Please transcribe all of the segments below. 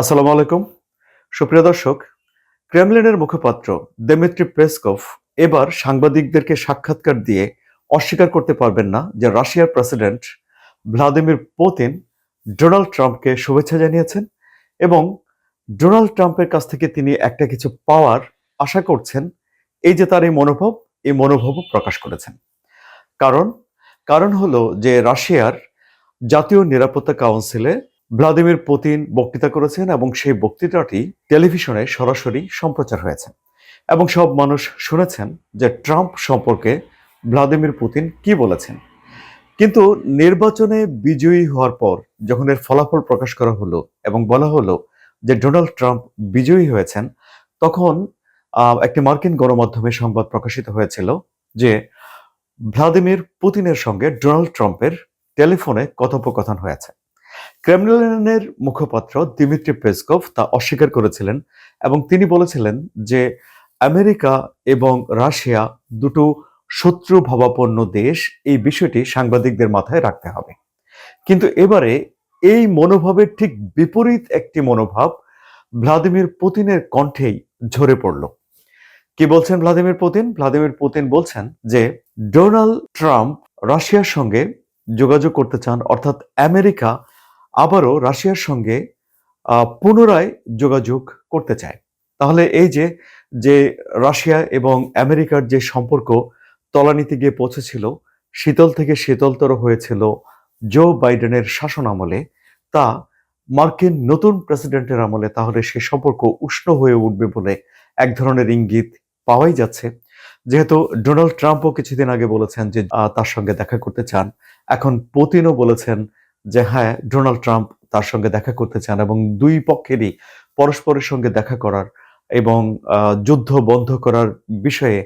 আসসালামু আলাইকুম। সুপ্রিয় দর্শক, ক্রেমলিনের মুখপাত্র দেমিত্রি পেসকভ এবার সাংবাদিকদেরকে সাক্ষাৎকার দিয়ে অস্বীকার করতে পারবেন না যে রাশিয়ার প্রেসিডেন্ট ভ্লাদিমির পুতিন ডোনাল্ড ট্রাম্পকে শুভেচ্ছা জানিয়েছেন এবং ডোনাল্ড ট্রাম্পের কাছ থেকে তিনি একটা কিছু পাওয়ার আশা করছেন। এই যে তার এই মনোভাব, এই মনোভাবও প্রকাশ করেছেন। কারণ কারণ হলো যে রাশিয়ার জাতীয় নিরাপত্তা কাউন্সিলে ভ্লাদিমির পুতিন বক্তৃতা করেছেন এবং সেই বক্তৃতাটি টেলিভিশনে সরাসরি সম্প্রচার হয়েছে। এবং সব মানুষ শুনেছেন যে ট্রাম্প সম্পর্কে ভ্লাদিমির পুতিন কি বলেছেন। কিন্তু নির্বাচনে বিজয়ী হওয়ার পর যখন এর ফলাফল প্রকাশ করা হলো এবং বলা হলো যে ডোনাল্ড ট্রাম্প বিজয়ী হয়েছেন, তখন একটি মার্কিন গণমাধ্যমে সংবাদ প্রকাশিত হয়েছিল যে ভ্লাদিমির পুতিনের সঙ্গে ডোনাল্ড ট্রাম্পের টেলিফোনে কথোপকথন হয়েছে। ক্রেমলিনের মুখপাত্র দিমিত্রি পেসকভ তা অস্বীকার করেছিলেন এবং তিনি বলেছিলেন যে আমেরিকা এবং রাশিয়া দুটো শত্রু ভাবাপন্ন দেশ, এই বিষয়টি সাংবাদিকদের মাথায় রাখতে হবে। কিন্তু এবারে এই মনোভাবের ঠিক বিপরীত একটি মনোভাব ভ্লাদিমির পুতিনের কণ্ঠেই ঝরে পড়ল। কি বলছেন ভ্লাদিমির পুতিন? ভ্লাদিমির পুতিন বলছেন যে ডোনাল্ড ট্রাম্প রাশিয়ার সঙ্গে যোগাযোগ করতে চান, অর্থাৎ আমেরিকা আবারও রাশিয়ার সঙ্গে পুনরায় যোগাযোগ করতে চায়। তাহলে এই যে যে রাশিয়া এবং আমেরিকার যে সম্পর্ক তলানিতে গিয়ে পৌঁছেছিল, শীতল থেকে শীতলতর হয়েছিল জো বাইডেনের শাসন আমলে, তা মার্কিন নতুন প্রেসিডেন্টের আমলে তাহলে সে সম্পর্ক উষ্ণ হয়ে উঠবে বলে এক ধরনের ইঙ্গিত পাওয়াই যাচ্ছে। যেহেতু ডোনাল্ড ট্রাম্পও কিছুদিন আগে বলেছেন যে তার সঙ্গে দেখা করতে চান। এখন পুতিনও বলেছেন যে হ্যাঁ ডোনাল্ড ট্রাম্প তার সঙ্গে দেখা করতে চান এবং দুই পক্ষেরই পরস্পরের সঙ্গে দেখা করার এবং যুদ্ধ বন্ধ করার বিষয়ে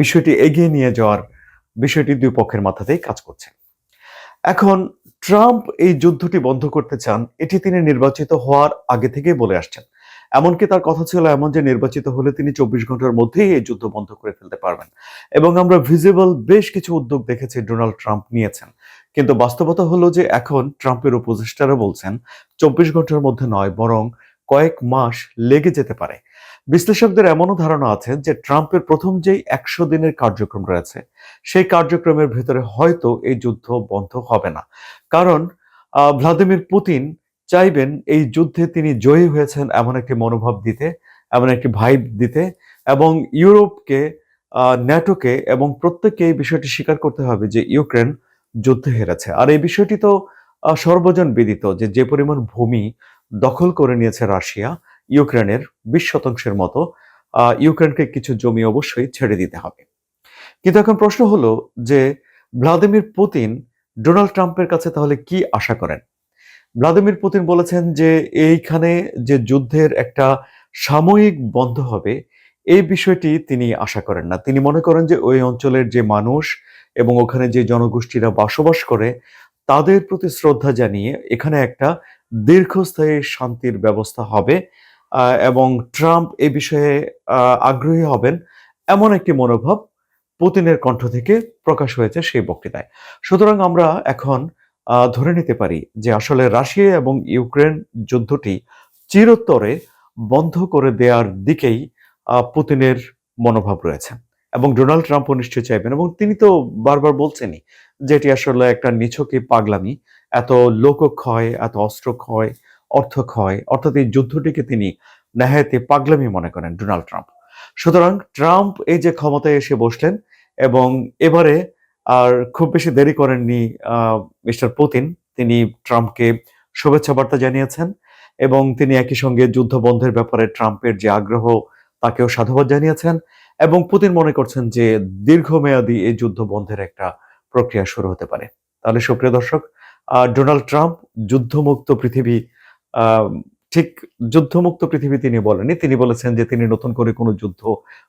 বিষয়টি এগিয়ে নিয়ে যাওয়ার বিষয়টি দুই পক্ষের মাথাতেই কাজ করছে। এখন ট্রাম্প এই যুদ্ধটি বন্ধ করতে চান, এটি তিনি নির্বাচিত হওয়ার আগে থেকেই বলে আসছেন। এমনকি তার কথা ছিল এমন যে নির্বাচিত হলে তিনি চব্বিশ ঘণ্টার মধ্যেই এই যুদ্ধ বন্ধ করে ফেলতে পারবেন। এবং আমরা ভিজিবল বেশ কিছু উদ্যোগ দেখেছি ডোনাল্ড ট্রাম্প নিয়েছেন। কিন্তু বাস্তবতা হলো যে এখন ট্রাম্পের উপদেষ্টারা বলছেন, চব্বিশ ঘণ্টার মধ্যে নয়, বরং কয়েক মাস লেগে যেতে পারে। বিশ্লেষকদের এমনও ধারণা আছে যে ট্রাম্পের প্রথম যেই একশো দিনের কার্যক্রম রয়েছে, সেই কার্যক্রমের ভেতরে হয়তো এই যুদ্ধ বন্ধ হবে না। কারণ ভ্লাদিমির পুতিন চাইবেন এই যুদ্ধে তিনি জয়ী হয়েছেন এমন একটি মনোভাব দিতে, এমন একটি ভাইব দিতে এবং ইউরোপকে ন্যাটোকে এবং প্রত্যেককে এই বিষয়টি স্বীকার করতে হবে যে ইউক্রেন যুদ্ধে হেরেছে। আর এই বিষয়টি তো সর্বজন বিদিত যে যে পরিমাণ ভূমি দখল করে নিয়েছে রাশিয়া, ইউক্রেনের বিশ শতাংশের মতো ইউক্রেনকে কিছু জমি অবশ্যই ছেড়ে দিতে হবে। কিন্তু এখন প্রশ্ন হলো যে, ভ্লাদিমির পুতিন ডোনাল্ড ট্রাম্পের কাছে তাহলে কি আশা করেন? ভ্লাদিমির পুতিন বলেছেন যে, এইখানে যে যুদ্ধের একটা সাময়িক বন্ধ হবে, এই বিষয়টি তিনি আশা করেন না। তিনি মনে করেন যে, ওই অঞ্চলের যে মানুষ এবং ওখানে যে জনগোষ্ঠীরা বসবাস করে, তাদের প্রতি শ্রদ্ধা জানিয়ে এখানে একটা দীর্ঘস্থায়ী শান্তির ব্যবস্থা হবে এবং ট্রাম্প এ বিষয়ে আগ্রহী হবেন এমন একটি মনোভাব পুতিনের কণ্ঠ থেকে প্রকাশ হয়েছে সেই বক্তৃতায়। সুতরাং আমরা এখন ধরে নিতে পারি যে আসলে রাশিয়া এবং ইউক্রেন যুদ্ধটি চিরতরে বন্ধ করে দেওয়ার দিকেই পুতিনের মনোভাব রয়েছে। এবং ডোনাল্ড ট্রাম্পও নিশ্চয়ই চাইবেন। এবং তিনি তো বারবার বলছেনই যে এটি আসলে একটা নিছকে পাগলামি। এত লোকক্ষয় এত অস্ত্র ক্ষয়, অর্থ ক্ষয়, অর্থাৎ এই যুদ্ধটিকে তিনি নেহায়তে পাগলামি মনে করেন ডোনাল্ড ট্রাম্প। সুতরাং ট্রাম্প এই যে ক্ষমতায় এসে বসলেন এবং এবারে আর খুব বেশি দেরি করেননি মিস্টার পুতিন। তিনি ট্রাম্পকে শুভেচ্ছা বার্তা জানিয়েছেন এবং তিনি একই সঙ্গে যুদ্ধ বন্ধের ব্যাপারে ট্রাম্পের যে আগ্রহ, তাকেও সাধুবাদ জানিয়েছেন। এবং পুতিন মনে করছেন যে দীর্ঘমেয়াদী এই যুদ্ধ বন্ধের একটা প্রক্রিয়া শুরু হতে পারে। তাহলে সুপ্রিয় দর্শক ডোনাল্ড ট্রাম্প যুদ্ধমুক্ত পৃথিবী ঠিক যুদ্ধমুক্ত পৃথিবী তিনি বলেননি। তিনি বলেছেন যে তিনি নতুন করে কোনো যুদ্ধ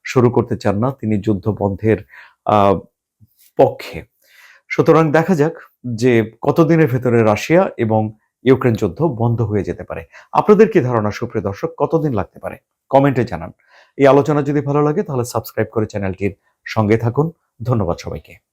শুরু করতে চান না। তিনি যুদ্ধ বন্ধের পক্ষে। সুতরাং দেখা যাক যে কতদিনের ভেতরে রাশিয়া এবং ইউক্রেন যুদ্ধ বন্ধ হয়ে যেতে পারে। আপনাদের কি ধারণা সুপ্রিয় দর্শক? কতদিন লাগতে পারে? কমেন্টে জানান। এই আলোচনা যদি ভালো লাগে তাহলে সাবস্ক্রাইব করে চ্যানেলটির সঙ্গে থাকুন। ধন্যবাদ সবাইকে।